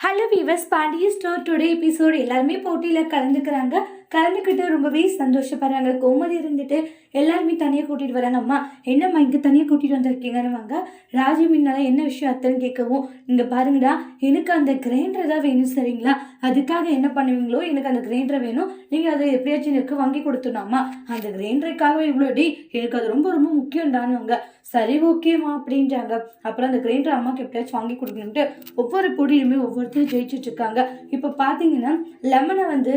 Hello viewers Pandiya store today episode எல்லாருமே போட்டியில் கலந்துக்கிறாங்க. கலந்துக்கிட்டு ரொம்பவே சந்தோஷப்படுறாங்க. கோமதி இருந்துட்டு எல்லாருமே தனியாக கூட்டிகிட்டு வராங்க. அம்மா என்னம்மா இங்கே தனியாக கூட்டிகிட்டு வந்திருக்கீங்கன்னு வாங்க ராஜி முன்னால என்ன விஷயம் அத்தன்னு கேட்கவும் இங்கே பாருங்கடா எனக்கு அந்த கிரைண்டர் தான் வேணும் சரிங்களா? அதுக்காக என்ன பண்ணுவீங்களோ? எனக்கு அந்த கிரைண்டர் வேணும். நீங்கள் அதை எப்படியாச்சும் எனக்கு வாங்கி கொடுத்துடணும்மா. அந்த கிரைண்டருக்காகவே இவ்வளோ டி எனக்கு அது ரொம்ப ரொம்ப முக்கியம்டானுவாங்க. சரி ஓகேம்மா அப்படின்றாங்க அப்புறம் அந்த கிரைண்டர் அம்மாவுக்கு எப்படியாச்சும் வாங்கி கொடுக்கணுன்ட்டு ஒவ்வொரு பொடியுமே ஒவ்வொரு ஜெயிச்சுட்டு இருக்காங்க இப்போ பார்த்தீங்கன்னா லெமனை வந்து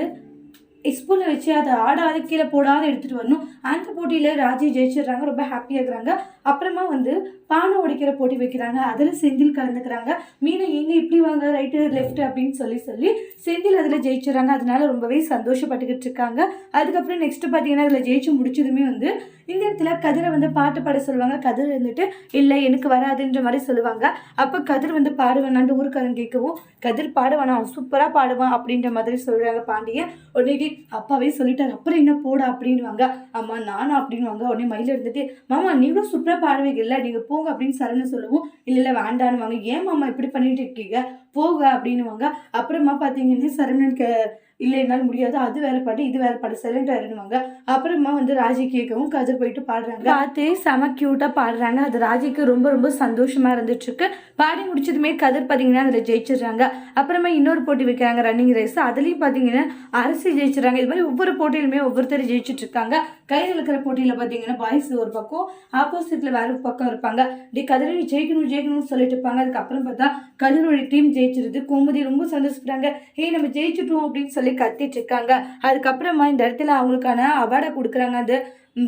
ஸ்பூனில் வச்சு அதை ஆடாத கீழே போடாத எடுத்துகிட்டு வரணும். அந்த போட்டியில் ராஜி ஜெயிச்சிடுறாங்க ரொம்ப ஹாப்பியாக இருக்கிறாங்க. அப்புறமா வந்து பானை உடைக்கிற போட்டி வைக்கிறாங்க. அதில் செந்தில் கலந்துக்கிறாங்க. மீனை எங்கே இப்படி வாங்க? ரைட்டு லெஃப்ட் அப்படின்னு சொல்லி சொல்லி செந்தில் அதில் ஜெயிச்சிடுறாங்க. அதனால ரொம்பவே சந்தோஷப்பட்டுக்கிட்டு இருக்காங்க. அதுக்கப்புறம் நெக்ஸ்ட்டு பார்த்தீங்கன்னா அதில் ஜெயிச்சு முடிச்சதுமே வந்து இந்த இடத்துல கதிரை வந்து பாட்டு பாட சொல்லுவாங்க. கதிர் இருந்துட்டு இல்லை எனக்கு வராதுன்ற மாதிரி சொல்லுவாங்க. அப்போ கதிர் வந்து பாடுவேனான்ட்டு ஊருக்காரன் கேட்கவும் கதிர் பாடுவானா? அவன் சூப்பராக பாடுவான் அப்படின்ற மாதிரி சொல்கிறாங்க பாண்டியன். உடனே அப்பாவே சொல்லிட்டார். அப்புறம் என்ன போட அப்படின்வாங்க அம்மா நானா? அப்படின்வாங்க உடனே மயில இருந்துட்டு மாமா நீங்களும் சூப்பராக பாடுவீங்க இல்லை நீங்கள் போங்க அப்படின்னு சரண சொல்லவும். இல்லை இல்லை வேண்டான்னுவாங்க. ஏன் மாமா இப்படி பண்ணிட்டு இருக்கீங்க? போக அப்படின்னுவாங்க. அப்புறமா பார்த்தீங்கன்னா சரவணனுக்கு இல்லை இல்லைன்னாலும் முடியாது. அது வேற பாட்டு இது வேற பாட்டு சைலண்ட் ஆயிடுவாங்க அப்புறமா வந்து ராஜி கேட்கவும் கதிர் போயிட்டு பாடுறாங்க. பார்த்து செம க்யூட்டாக பாடுறாங்க. அது ராஜிக்கு ரொம்ப ரொம்ப சந்தோஷமா இருந்துட்டு இருக்கு பாடி முடிச்சதுமே கதிர் பார்த்தீங்கன்னா அதில் ஜெயிச்சிடுறாங்க. அப்புறமா இன்னொரு போட்டி வைக்கிறாங்க ரன்னிங் ரேஸ் அதுலேயும் பார்த்தீங்கன்னா அரசியல் ஜெயிச்சிடுறாங்க. இது மாதிரி ஒவ்வொரு போட்டியிலுமே ஒவ்வொருத்தர் ஜெயிச்சிட்டு இருக்காங்க கையில் இருக்கிற போட்டியில் பார்த்தீங்கன்னா பாய்ஸ் ஒரு பக்கம் ஆப்போசிட்டில் வேற ஒரு பக்கம் இருப்பாங்க. டி கதிரை நீ ஜெயிக்கணும் ஜெயிக்கணும்னு சொல்லிட்டு இருப்பாங்க. அதுக்கப்புறம் பார்த்தா கதிரோட டீம் ஜெயிச்சிருது. கோமதி ரொம்ப சந்தோஷப்படுறாங்க. ஏய் நம்ம ஜெயிச்சிட்டோம் அப்படின்னு சொல்லி கத்திட்டு இருக்காங்க. அதுக்கப்புறமா இந்த இடத்துல அவங்களுக்கான அவார்டை கொடுக்குறாங்க. அந்த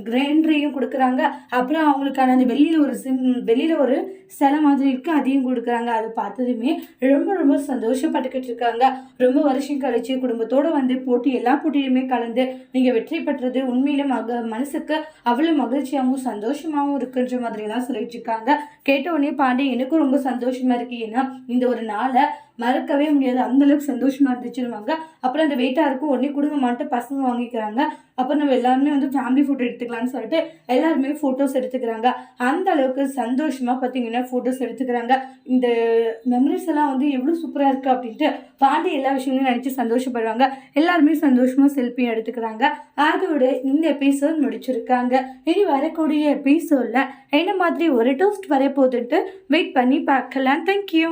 கிரைண்டரையும் கொடுக்குறாங்க. அப்புறம் அவங்களுக்கான அந்த வெளியில் ஒரு சிம் வெளியில் ஒரு சிலை மாதிரி இருக்குது அதையும் கொடுக்குறாங்க. அதை பார்த்ததுமே ரொம்ப ரொம்ப சந்தோஷப்பட்டுக்கிட்டு இருக்காங்க. ரொம்ப வருஷம் கழிச்சு குடும்பத்தோடு வந்து போட்டி எல்லா போட்டியிலுமே கலந்து நீங்கள் வெற்றி பெற்றது உண்மையிலே மக மனசுக்கு அவ்வளோ மகிழ்ச்சியாகவும் சந்தோஷமாகவும் இருக்குன்ற மாதிரி தான் சொல்லிட்டு இருக்காங்க. கேட்ட உடனே பாண்டி எனக்கும் ரொம்ப சந்தோஷமாக இருக்குது ஏன்னா இந்த ஒரு நாளை மறக்கவே முடியாது. அந்தளவுக்கு சந்தோஷமாக இருந்துச்சுருவாங்க அப்புறம் அந்த வெயிட்டாக இருக்கும் உடனே கொடுங்க மாட்டு பசங்க வாங்கிக்கிறாங்க. அப்புறம் நம்ம எல்லாருமே வந்து ஃபேமிலி ஃபோட்டோ எடுத்துக்கலாம்னு சொல்லிட்டு எல்லாருமே ஃபோட்டோஸ் எடுத்துக்கிறாங்க. அந்த அளவுக்கு சந்தோஷமாக பார்த்தீங்கன்னா ஃபோட்டோஸ் எடுத்துக்கிறாங்க. இந்த மெமரிஸ் எல்லாம் வந்து எவ்வளோ சூப்பராக இருக்குது அப்படின்ட்டு பாண்டி எல்லா விஷயங்களையும் நினச்சி சந்தோஷப்படுறாங்க எல்லாருமே சந்தோஷமாக செல்ஃபி எடுத்துக்கிறாங்க. அதோட இந்த எபிசோட் முடிச்சிருக்காங்க. இனி வரக்கூடிய எபிசோடில் என்ன மாதிரி ஒரு டோஸ்ட் வர போதுன்ட்டு வெயிட் பண்ணி பார்க்கலாம். தேங்க்யூ